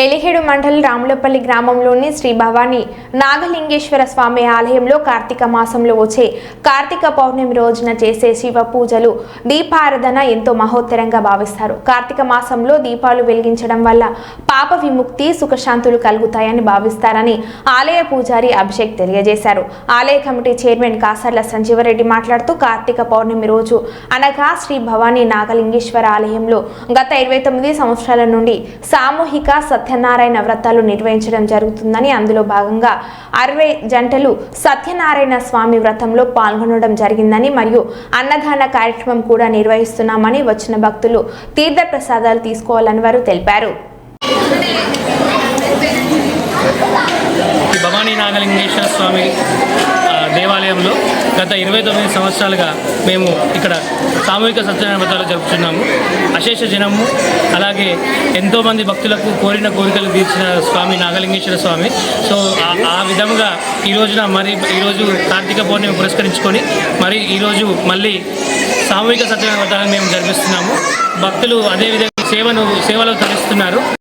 ఎలిహేడు మండల్ రాములపల్లి గ్రామంలోని శ్రీ భవానీ నాగలింగేశ్వర స్వామి ఆలయంలో కార్తీక మాసంలో వచ్చే కార్తీక పౌర్ణమి రోజున చేసే శివ పూజలు దీపారాధన ఎంతో మహోత్తరంగా భావిస్తారు. కార్తీక మాసంలో దీపాలు వెలిగించడం వల్ల పాప విముక్తి సుఖశాంతులు కలుగుతాయని భావిస్తారని ఆలయ పూజారి అభిషేక్ తెలియజేశారు. ఆలయ కమిటీ చైర్మన్ కాసర్ల సంజీవరెడ్డి మాట్లాడుతూ కార్తీక పౌర్ణమి రోజు అనగా శ్రీ భవానీ నాగలింగేశ్వర ఆలయంలో గత ఇరవై తొమ్మిది సంవత్సరాల నుండి సామూహిక సత్ సత్యనారాయణ వ్రతాలు నిర్వహించడం జరుగుతుందని అందులో భాగంగా అరవై జంటలు సత్యనారాయణ స్వామి వ్రతంలో పాల్గొనడం జరిగిందని మరియు అన్నదాన కార్యక్రమం కూడా నిర్వహిస్తున్నామని వచ్చిన భక్తులు తీర్థ ప్రసాదాలు తీసుకోవాలని వారు తెలిపారు. భవానీ నాగలింగేశ్వర స్వామి దేవాలయంలో గత ఇరవై తొమ్మిది సంవత్సరాలుగా మేము ఇక్కడ సామూహిక సత్యనారాయణ వ్రతాలు జరుపుతున్నాము అశేష జనము అలాగే ఎంతోమంది భక్తులకు కోరిన కోరికలు తీర్చిన స్వామి నాగలింగేశ్వర స్వామి. సో ఆ- విధముగా ఈ రోజున మరి ఈరోజు కార్తీక పౌర్ణమి పురస్కరించుకొని మరి ఈరోజు మళ్ళీ సామూహిక సత్యనారాయణ వ్రతాలను మేము జరిపిస్తున్నాము. భక్తులు అదేవిధంగా సేవను సేవలు తరిస్తున్నారు.